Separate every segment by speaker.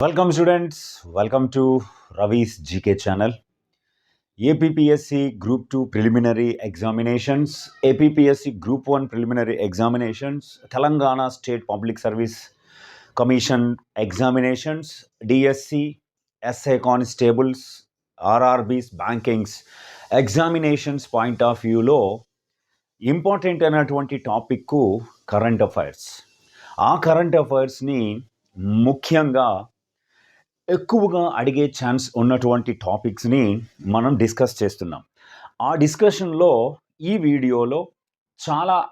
Speaker 1: Welcome students welcome to Ravi's GK channel APPSC group two preliminary examinations APPSC group one preliminary examinations Telangana state public service commission examinations DSC SI constables RRBs bankings examinations point of వ్యూలో important అయినటువంటి టాపిక్కు current affairs ఆ current అఫైర్స్ని ముఖ్యంగా ఎక్కువగా అడిగే chance ఉన్నటువంటి టాపిక్స్ని మనం డిస్కస్ చేస్తున్నాం. ఆ డిస్కషన్లో ఈ వీడియోలో చాలా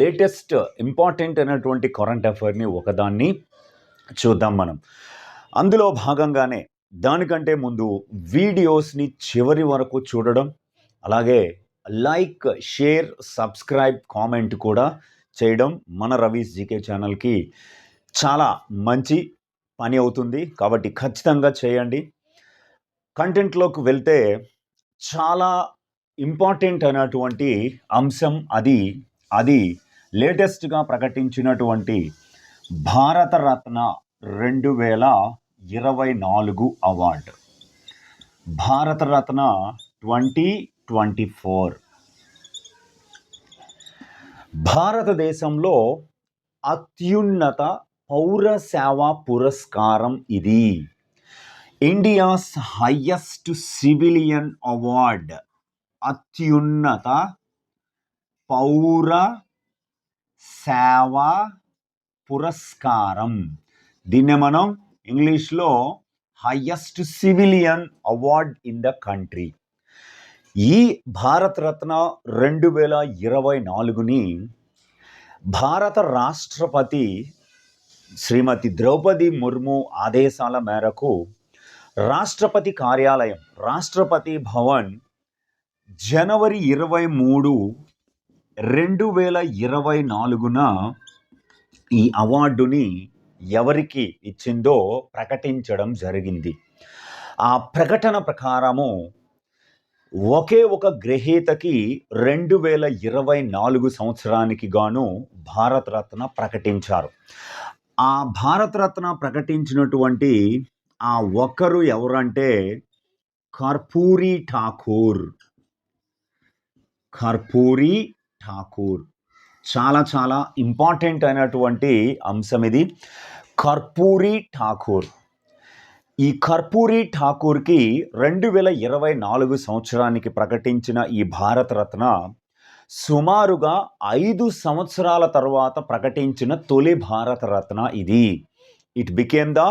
Speaker 1: లేటెస్ట్ ఇంపార్టెంట్ అయినటువంటి కరెంట్ అఫైర్ని ఒకదాన్ని చూద్దాం మనం. అందులో భాగంగానే దానికంటే ముందు వీడియోస్ని చివరి వరకు చూడడం అలాగే లైక్ షేర్ సబ్స్క్రైబ్ కామెంట్ కూడా చేయడం మన రవీస్ జీకే ఛానల్కి చాలా మంచి పని అవుతుంది. కాబట్టి ఖచ్చితంగా చేయండి. కంటెంట్లోకి వెళ్తే చాలా ఇంపార్టెంట్ అయినటువంటి అంశం అది అది లేటెస్ట్గా ప్రకటించినటువంటి భారతరత్న రెండు వేల ఇరవై నాలుగు award. Bharat Ratna twenty twenty four. భారతదేశంలో అత్యున్నత పౌర సేవా పురస్కారం ఇది. ఇండియాస్ హయ్యెస్ట్ సివిలియన్ అవార్డ్ అత్యున్నత పౌర సేవా పురస్కారం. దీన్నే మనం ఇంగ్లీష్లో highest civilian award in the country. ఈ భారతరత్న రెండు వేల ఇరవై నాలుగుని భారత రాష్ట్రపతి శ్రీమతి ద్రౌపది ముర్ము ఆదేశాల మేరకు రాష్ట్రపతి కార్యాలయం రాష్ట్రపతి భవన్ జనవరి ఇరవై మూడు రెండు వేల ఇరవై నాలుగున ఈ అవార్డుని ఎవరికి ఇచ్చిందో ప్రకటించడం జరిగింది. ఆ ప్రకటన ప్రకారము ఒకే ఒక గ్రహీతకి రెండు వేల ఇరవై నాలుగు సంవత్సరానికి గాను భారతరత్న ప్రకటించారు. ఆ భారతరత్న ప్రకటించినటువంటి ఆ ఒక్కరు ఎవరంటే కర్పూరి ఠాకూర్. కర్పూరి ఠాకూర్. చాలా చాలా ఇంపార్టెంట్ అయినటువంటి అంశం ఇది. కర్పూరి ఠాకూర్. ఈ కర్పూరి ఠాకూర్కి రెండు వేల ఇరవై నాలుగు సంవత్సరానికి ప్రకటించిన ఈ భారతరత్న సుమారుగా ఐదు సంవత్సరాల తర్వాత ప్రకటించిన తొలి భారతరత్న ఇది. It became the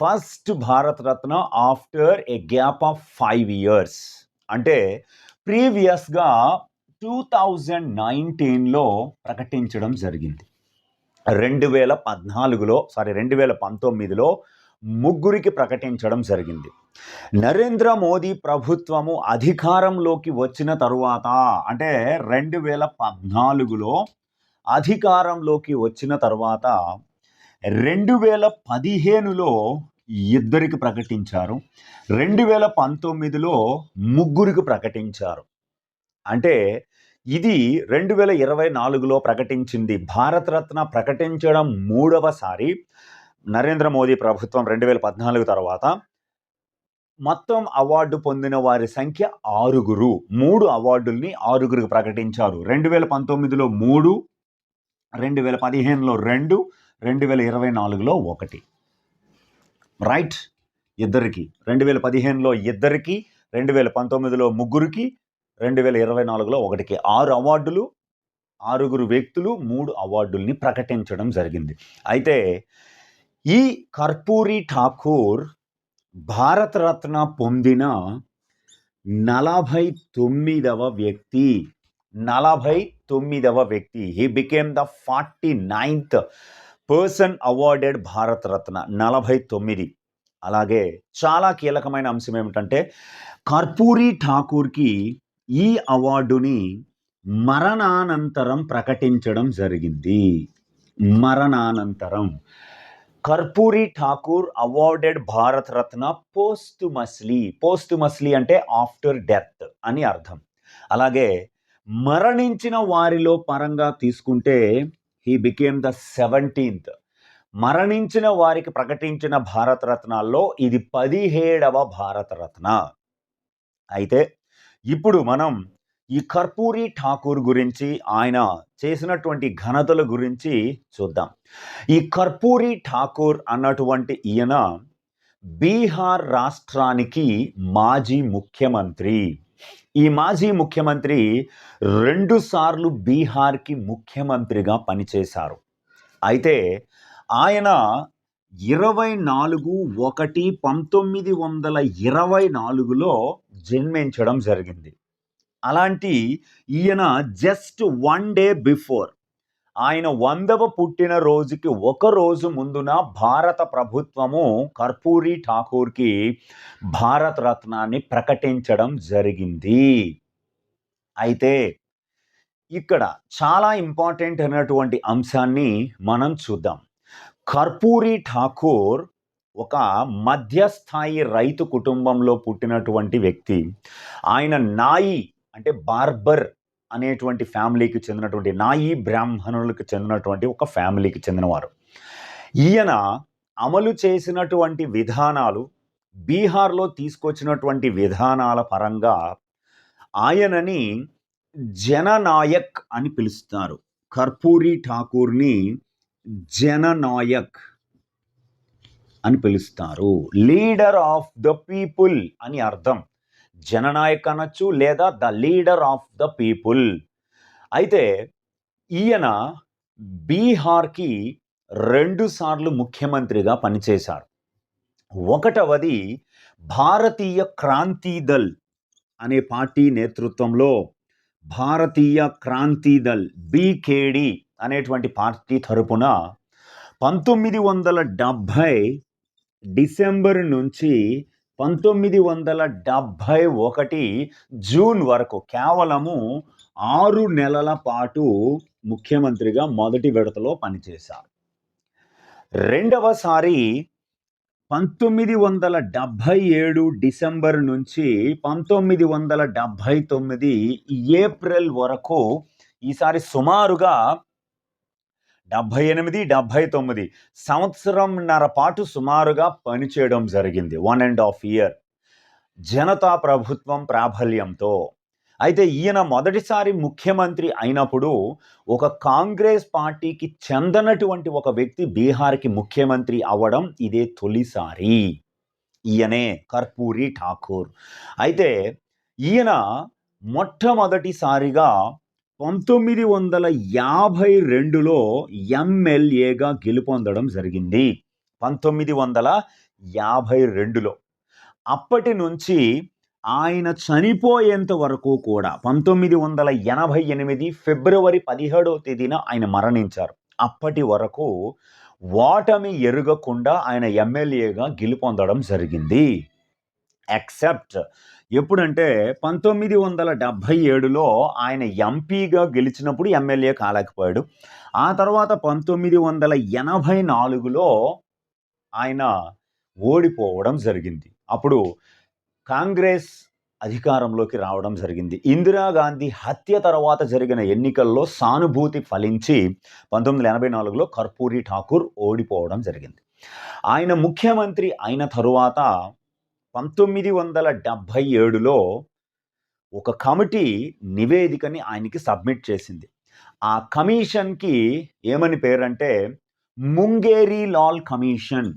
Speaker 1: first Bharat Ratna after a gap of five years అంటే ప్రీవియస్గా టూ థౌజండ్ నైన్టీన్లో ప్రకటించడం జరిగింది. రెండు వేల పద్నాలుగులో సారీ రెండు వేల పంతొమ్మిదిలో ముగ్గురికి ప్రకటించడం జరిగింది. నరేంద్ర మోదీ ప్రభుత్వము అధికారంలోకి వచ్చిన తరువాత అంటే రెండు వేల పద్నాలుగులో అధికారంలోకి వచ్చిన తర్వాత రెండు వేల పదిహేనులో ఇద్దరికి ప్రకటించారు. రెండు వేల పంతొమ్మిదిలో ముగ్గురికి ప్రకటించారు. అంటే ఇది రెండు వేల ఇరవై నాలుగులో ప్రకటించింది. భారతరత్న ప్రకటించడం మూడవసారి నరేంద్ర మోదీ ప్రభుత్వం రెండు వేల పద్నాలుగు తర్వాత. మొత్తం అవార్డు పొందిన వారి సంఖ్య ఆరుగురు. మూడు అవార్డుల్ని ఆరుగురికి ప్రకటించారు. రెండు వేల పంతొమ్మిదిలో మూడు రెండు వేల పదిహేనులో రెండు రెండు వేల ఇరవై నాలుగులో ఒకటి. రైట్? ఇద్దరికి. రెండు వేల పదిహేనులో ఇద్దరికి రెండు వేల పంతొమ్మిదిలో ముగ్గురికి రెండు వేల ఇరవై నాలుగులో ఒకటికి. ఆరు అవార్డులు ఆరుగురు వ్యక్తులు మూడు అవార్డుల్ని ప్రకటించడం జరిగింది. అయితే ఈ కర్పూరి ఠాకూర్ భారతరత్న పొందిన నలభై తొమ్మిదవ వ్యక్తి నలభై తొమ్మిదవ వ్యక్తి. He became the forty ninth person awarded Bharat Ratna నలభై తొమ్మిది అలాగే చాలా కీలకమైన అంశం ఏమిటంటే కర్పూరి ఠాకూర్కి ఈ అవార్డుని మరణానంతరం ప్రకటించడం జరిగింది. మరణానంతరం. Karpoori Thakur awarded Bharat Ratna posthumously posthumously అంటే ఆఫ్టర్ డెత్ అని అర్థం. అలాగే మరణించిన వారిలో పరంగా తీసుకుంటే హీ బికేమ్ ద సెవెంటీన్త్. మరణించిన వారికి ప్రకటించిన భారతరత్నాల్లో ఇది పదిహేడవ భారతరత్న అయితే ఇప్పుడు మనం ఈ కర్పూరి ఠాకూర్ గురించి ఆయన చేసినటువంటి ఘనతల గురించి చూద్దాం. ఈ కర్పూరి ఠాకూర్ అన్నటువంటి ఈయన బీహార్ రాష్ట్రానికి మాజీ ముఖ్యమంత్రి. ఈ మాజీ ముఖ్యమంత్రి రెండు సార్లు బీహార్కి ముఖ్యమంత్రిగా పనిచేశారు. అయితే ఆయన ఇరవై నాలుగు ఒకటి పంతొమ్మిది వందల ఇరవై నాలుగులో జన్మించడం జరిగింది. అలాంటి ఈయన జస్ట్ వన్ డే బిఫోర్. ఆయన వందవ పుట్టినరోజుకి ఒక రోజు ముందున భారత ప్రభుత్వము కర్పూరి ఠాకూర్కి భారత రత్నాన్ని ప్రకటించడం జరిగింది. అయితే ఇక్కడ చాలా ఇంపార్టెంట్ అయినటువంటి అంశాన్ని మనం చూద్దాం. కర్పూరి ఠాకూర్ ఒక మధ్యస్థాయి రైతు కుటుంబంలో పుట్టినటువంటి వ్యక్తి. ఆయన నాయి అంటే బార్బర్ అనేటువంటి ఫ్యామిలీకి చెందినటువంటి నాయి బ్రాహ్మణులకు చెందినటువంటి ఒక ఫ్యామిలీకి చెందినవారు. ఈయన అమలు చేసినటువంటి విధానాలు బీహార్లో తీసుకొచ్చినటువంటి విధానాల పరంగా ఆయనని జననాయక్ అని పిలుస్తారు. కర్పూరి ఠాకూర్ని జననాయక్ అని పిలుస్తారు. లీడర్ ఆఫ్ ద పీపుల్ అని అర్థం. జననాయక్ అనొచ్చు లేదా the leader of the people. అయితే ఈయన బీహార్కి రెండుసార్లు ముఖ్యమంత్రిగా పనిచేశారు. ఒకటవది భారతీయ క్రాంతి దళ్ అనే పార్టీ నేతృత్వంలో భారతీయ క్రాంతి దళ్ బీకేడి అనేటువంటి పార్టీ తరపున పంతొమ్మిది వందల డెబ్భై డిసెంబర్ నుంచి పంతొమ్మిది వందల డెబ్భై ఒకటి జూన్ వరకు కేవలము ఆరు నెలల పాటు ముఖ్యమంత్రిగా మొదటి విడతలో పనిచేశారు. రెండవసారి పంతొమ్మిది వందల డెబ్భై ఏడు డిసెంబర్ నుంచి పంతొమ్మిది వందల డెబ్భై తొమ్మిది ఏప్రిల్ వరకు ఈసారి సుమారుగా డెబ్భై ఎనిమిది డెబ్భై తొమ్మిది సంవత్సరంన్నర పాటు సుమారుగా పనిచేయడం జరిగింది. One and half year. Janata ప్రభుత్వం ప్రాబల్యంతో. అయితే ఈయన మొదటిసారి ముఖ్యమంత్రి అయినప్పుడు ఒక కాంగ్రెస్ పార్టీకి చెందనటువంటి ఒక వ్యక్తి బీహార్కి ముఖ్యమంత్రి అవ్వడం ఇదే తొలిసారి. ఈయనే కర్పూరి ఠాకూర్. అయితే ఈయన మొట్టమొదటిసారిగా పంతొమ్మిది వందల యాభై రెండులో ఎమ్మెల్యేగా గెలుపొందడం జరిగింది. పంతొమ్మిది వందల యాభై రెండులో. అప్పటి నుంచి ఆయన చనిపోయేంత వరకు కూడా పంతొమ్మిది వందల ఎనభై ఎనిమిది ఫిబ్రవరి పదిహేడవ తేదీన ఆయన మరణించారు. అప్పటి వరకు ఓటమి ఎరుగకుండా ఆయన ఎమ్మెల్యేగా గెలుపొందడం జరిగింది. ఎక్సెప్ట్ ఎప్పుడంటే పంతొమ్మిది వందల డెబ్భై ఏడులో ఆయన ఎంపీగా గెలిచినప్పుడు ఎమ్మెల్యే కాలేకపోయాడు. ఆ తర్వాత పంతొమ్మిది వందల ఎనభై నాలుగులో ఆయన ఓడిపోవడం జరిగింది. అప్పుడు కాంగ్రెస్ అధికారంలోకి రావడం జరిగింది. ఇందిరాగాంధీ హత్య తర్వాత జరిగిన ఎన్నికల్లో సానుభూతి ఫలించి పంతొమ్మిది వందల ఎనభై నాలుగులో కర్పూరి ఠాకూర్ ఓడిపోవడం జరిగింది. ఆయన ముఖ్యమంత్రి అయిన తరువాత పంతొమ్మిది వందల డెబ్భై ఏడులో ఒక కమిటీ నివేదికని ఆయనకి సబ్మిట్ చేసింది. ఆ కమిషన్కి ఏమని పేరంటే ముంగేరి లాల్ కమిషన్.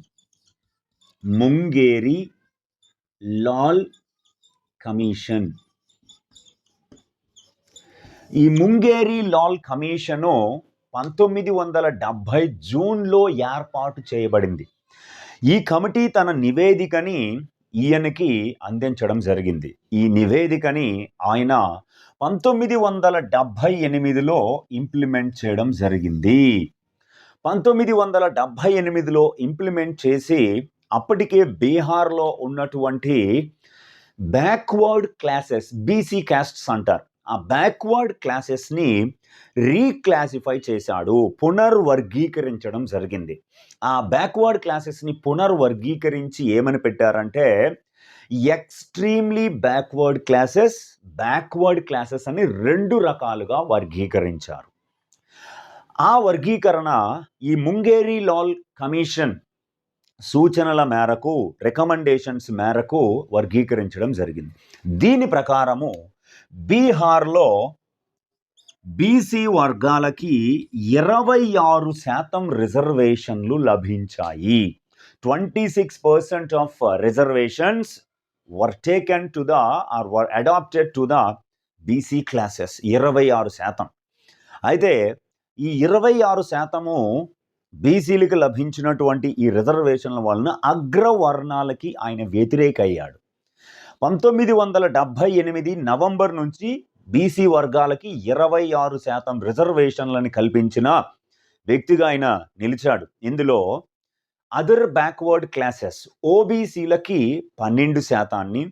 Speaker 1: ముంగేరి లాల్ కమిషన్. ఈ ముంగేరి లాల్ కమిషను పంతొమ్మిది వందల డెబ్భై జూన్లో ఏర్పాటు చేయబడింది. ఈ కమిటీ తన నివేదికని ఈయనకి అందించడం జరిగింది. ఈ నివేదికని ఆయన పంతొమ్మిది వందల డెబ్భై ఎనిమిదిలో ఇంప్లిమెంట్ చేయడం జరిగింది. పంతొమ్మిది వందల డెబ్భై ఎనిమిదిలో ఇంప్లిమెంట్ చేసి అప్పటికే బీహార్లో ఉన్నటువంటి బ్యాక్వర్డ్ క్లాసెస్ బీసీ క్యాస్ట్స్ అంటారు. ఆ బ్యాక్వర్డ్ క్లాసెస్ని రీక్లాసిఫై చేశాడు పునర్వర్గీకరించడం జరిగింది. ఆ బ్యాక్వర్డ్ క్లాసెస్ని పునర్వర్గీకరించి ఏమని పెట్టారంటే extremely backward classes backward classes అని రెండు రకాలుగా వర్గీకరించారు. ఆ వర్గీకరణ ఈ ముంగేరీ లాల్ కమిషన్ సూచనల మేరకు రికమెండేషన్స్ మేరకు వర్గీకరించడం జరిగింది. దీని ప్రకారము బీహార్లో బీసీ వర్గాలకి ఇరవై ఆరు శాతం రిజర్వేషన్లు లభించాయి. Twenty six percent of reservations were taken to the or were adopted to the BC classes ఇరవై ఆరు శాతం. అయితే ఈ ఇరవై ఆరు శాతము బీసీలకు లభించినటువంటి ఈ రిజర్వేషన్ల వలన అగ్రవర్ణాలకి ఆయన వ్యతిరేక అయ్యాడు పంతొమ్మిది వందల డెబ్భై ఎనిమిది నవంబర్ నుంచి బీసీ వర్గాలకి ఇరవై ఆరు శాతం రిజర్వేషన్లని కల్పించిన వ్యక్తిగా ఆయన నిలిచాడు. ఇందులో అదర్ బ్యాక్వర్డ్ క్లాసెస్ ఓబీసీలకి పన్నెండు శాతాన్ని.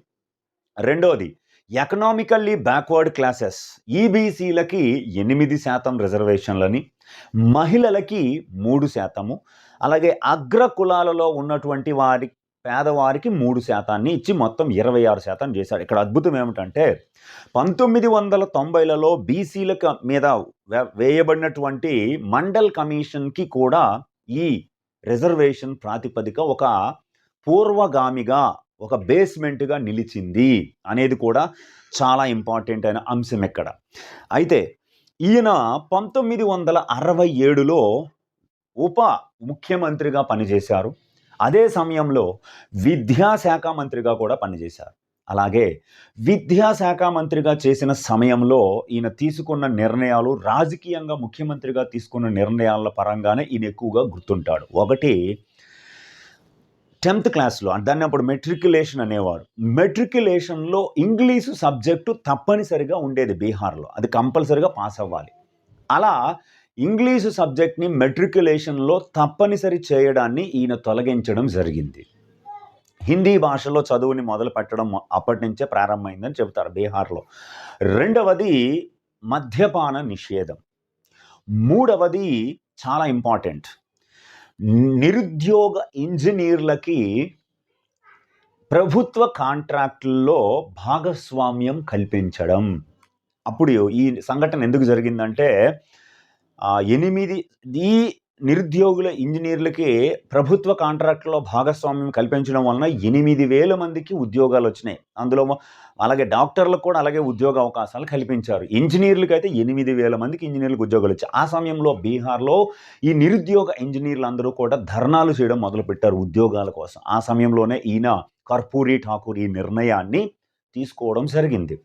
Speaker 1: రెండోది ఎకనామికల్లీ బ్యాక్వర్డ్ క్లాసెస్ ఈబీసీలకి ఎనిమిది శాతం రిజర్వేషన్లని మహిళలకి మూడు శాతము. అలాగే అగ్ర కులాలలో ఉన్నటువంటి వారి పేదవారికి మూడు శాతాన్ని ఇచ్చి మొత్తం ఇరవై ఆరు శాతం చేశాడు. ఇక్కడ అద్భుతం ఏమిటంటే పంతొమ్మిది వందల తొంభైలలో బీసీల మీద వే- వేయబడినటువంటి మండల్ కమిషన్కి కూడా ఈ రిజర్వేషన్ ప్రాతిపదిక ఒక పూర్వగామిగా ఒక బేస్మెంట్గా నిలిచింది అనేది కూడా చాలా ఇంపార్టెంట్ అయిన అంశం ఇక్కడ. అయితే ఈయన పంతొమ్మిది వందల అరవై ఏడులో ఉప ముఖ్యమంత్రిగా పనిచేశారు. అదే సమయంలో విద్యాశాఖ మంత్రిగా కూడా పనిచేశారు. అలాగే విద్యాశాఖ మంత్రిగా చేసిన సమయంలో ఈయన తీసుకున్న నిర్ణయాలు రాజకీయంగా ముఖ్యమంత్రిగా తీసుకున్న నిర్ణయాల పరంగానే ఈయన ఎక్కువగా గుర్తుంటాడు. ఒకటి టెన్త్ క్లాస్లో దాన్ని అప్పుడు మెట్రికులేషన్ అనేవారు. మెట్రికులేషన్లో ఇంగ్లీషు సబ్జెక్టు తప్పనిసరిగా ఉండేది బీహార్లో. అది కంపల్సరిగా పాస్ అవ్వాలి. అలా ఇంగ్లీషు సబ్జెక్ట్ని మెట్రికులేషన్లో తప్పనిసరి చేయడాన్ని ఈయన తొలగించడం జరిగింది. హిందీ భాషలో చదువుని మొదలు పెట్టడం అప్పటి నుంచే ప్రారంభమైందని చెబుతారు బీహార్లో. రెండవది మద్యపాన నిషేధం. మూడవది చాలా ఇంపార్టెంట్. నిరుద్యోగ ఇంజనీర్లకి ప్రభుత్వ కాంట్రాక్టుల్లో భాగస్వామ్యం కల్పించడం. అప్పుడు ఈ సంఘటన ఎందుకు జరిగిందంటే ఎనిమిది ఈ నిరుద్యోగుల ఇంజనీర్లకి ప్రభుత్వ కాంట్రాక్టులో భాగస్వామ్యం కల్పించడం వలన ఎనిమిది వేల మందికి ఉద్యోగాలు వచ్చినాయి. అందులో అలాగే డాక్టర్లకు కూడా అలాగే ఉద్యోగ అవకాశాలు కల్పించారు. ఇంజనీర్లకు అయితే ఎనిమిది వేల మందికి ఇంజనీర్లకు ఉద్యోగాలు వచ్చాయి. ఆ సమయంలో బీహార్లో ఈ నిరుద్యోగ ఇంజనీర్లు అందరూ కూడా ధర్నాలు చేయడం మొదలుపెట్టారు ఉద్యోగాల కోసం. ఆ సమయంలోనే ఈయన కర్పూరి ఠాకూర్ ఈ నిర్ణయాన్ని తీసుకోవడం జరిగింది.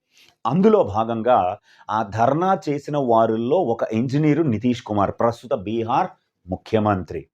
Speaker 1: అందులో భాగంగా ఆ ధర్నా చేసిన వారుల్లో ఒక ఇంజనీరు నితీష్ కుమార్ ప్రస్తుత బీహార్ ముఖ్యమంత్రి.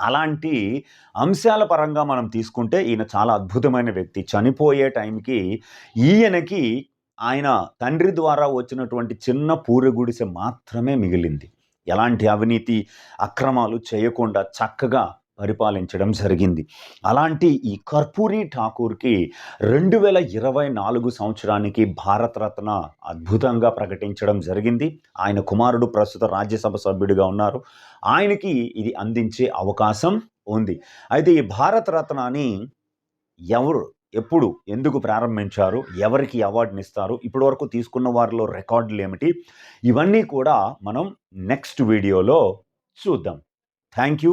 Speaker 1: అలాంటి అంశాల పరంగా మనం తీసుకుంటే ఈయన చాలా అద్భుతమైన వ్యక్తి. చనిపోయే టైంకి ఈయనకి ఆయన తండ్రి ద్వారా వచ్చినటువంటి చిన్న పూరి గుడిసె మాత్రమే మిగిలింది. ఎలాంటి అవినీతి అక్రమాలు చేయకుండా చక్కగా పరిపాలించడం జరిగింది. అలాంటి ఈ కర్పూరి ఠాకూర్కి రెండు వేల ఇరవై నాలుగు సంవత్సరానికి భారతరత్న అద్భుతంగా ప్రకటించడం జరిగింది. ఆయన కుమారుడు ప్రస్తుత రాజ్యసభ సభ్యుడిగా ఉన్నారు. ఆయనకి ఇది అందించే అవకాశం ఉంది. అయితే ఈ భారతరత్నాన్ని ఎవరు ఎప్పుడు ఎందుకు ప్రారంభించారు ఎవరికి అవార్డుని ఇస్తారు ఇప్పటి వరకు తీసుకున్న వారిలో రికార్డులు ఏమిటి ఇవన్నీ కూడా మనం నెక్స్ట్ వీడియోలో చూద్దాం. Thank you.